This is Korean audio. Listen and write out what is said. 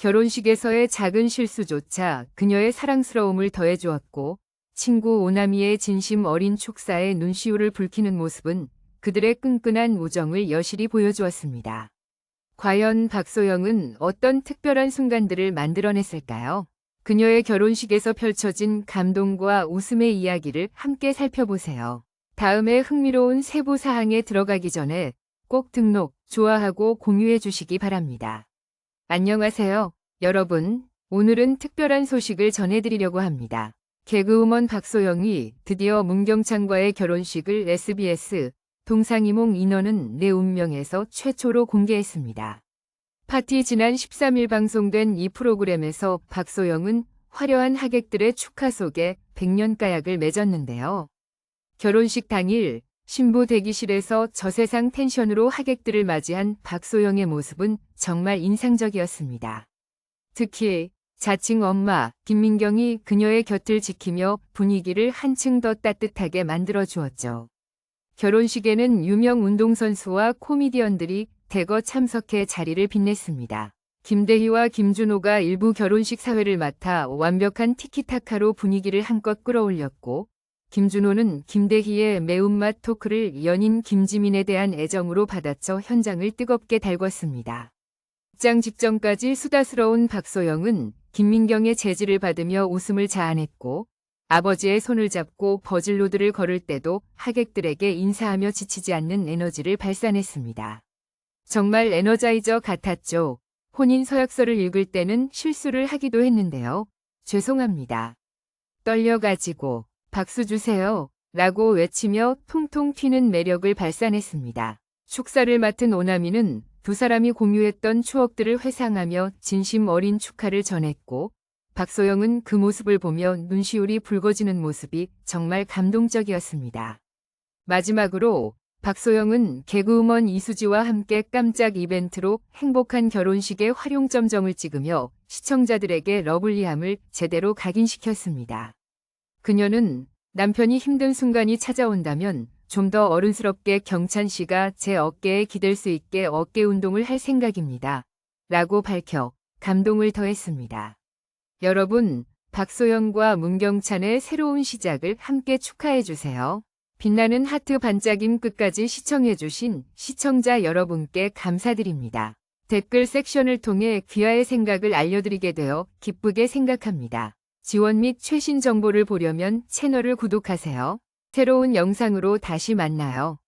결혼식에서의 작은 실수조차 그녀의 사랑스러움을 더해 주었고 친구 오나미의 진심 어린 축사에 눈시울을 붉히는 모습은 그들의 끈끈한 우정을 여실히 보여주었습니다. 과연 박소영은 어떤 특별한 순간들을 만들어냈을까요? 그녀의 결혼식에서 펼쳐진 감동과 웃음의 이야기를 함께 살펴보세요. 다음에 흥미로운 세부 사항에 들어가기 전에 꼭 등록, 좋아하고 공유해 주시기 바랍니다. 안녕하세요, 여러분. 오늘은 특별한 소식을 전해드리려고 합니다. 개그우먼 박소영이 드디어 문경창과의 결혼식을 SBS 동상이몽 인원은 내 운명에서 최초로 공개했습니다. 파티 지난 13일 방송된 이 프로그램에서 박소영은 화려한 하객들의 축하 속에 백년가약을 맺었는데요. 결혼식 당일 신부 대기실에서 저세상 텐션으로 하객들을 맞이한 박소영의 모습은 정말 인상적이었습니다. 특히 자칭 엄마 김민경이 그녀의 곁을 지키며 분위기를 한층 더 따뜻하게 만들어 주었죠. 결혼식에는 유명 운동선수와 코미디언들이 대거 참석해 자리를 빛냈습니다. 김대희와 김준호가 일부 결혼식 사회를 맡아 완벽한 티키타카로 분위기를 한껏 끌어올렸고 김준호는 김대희의 매운맛 토크를 연인 김지민에 대한 애정으로 받아쳐 현장을 뜨겁게 달궜습니다. 입장 직전까지 수다스러운 박소영은 김민경의 제지를 받으며 웃음을 자아냈고 아버지의 손을 잡고 버질로드를 걸을 때도 하객들에게 인사하며 지치지 않는 에너지를 발산했습니다. 정말 에너자이저 같았죠. 혼인 서약서를 읽을 때는 실수를 하기도 했는데요. 죄송합니다. 떨려가지고 박수 주세요. 라고 외치며 통통 튀는 매력을 발산했습니다. 축사를 맡은 오나미는 두 사람이 공유했던 추억들을 회상하며 진심 어린 축하를 전했고 박소영은 그 모습을 보며 눈시울이 붉어지는 모습이 정말 감동적이었습니다. 마지막으로 박소영은 개그우먼 이수지와 함께 깜짝 이벤트로 행복한 결혼식의 활용점정을 찍으며 시청자들에게 러블리함을 제대로 각인시켰습니다. 그녀는 남편이 힘든 순간이 찾아온다면 좀 더 어른스럽게 경찬 씨가 제 어깨에 기댈 수 있게 어깨 운동을 할 생각입니다. 라고 밝혀 감동을 더했습니다. 여러분, 박소영과 문경찬의 새로운 시작을 함께 축하해주세요. 빛나는 하트 반짝임 끝까지 시청해주신 시청자 여러분께 감사드립니다. 댓글 섹션을 통해 귀하의 생각을 알려드리게 되어 기쁘게 생각합니다. 지원 및 최신 정보를 보려면 채널을 구독하세요. 새로운 영상으로 다시 만나요.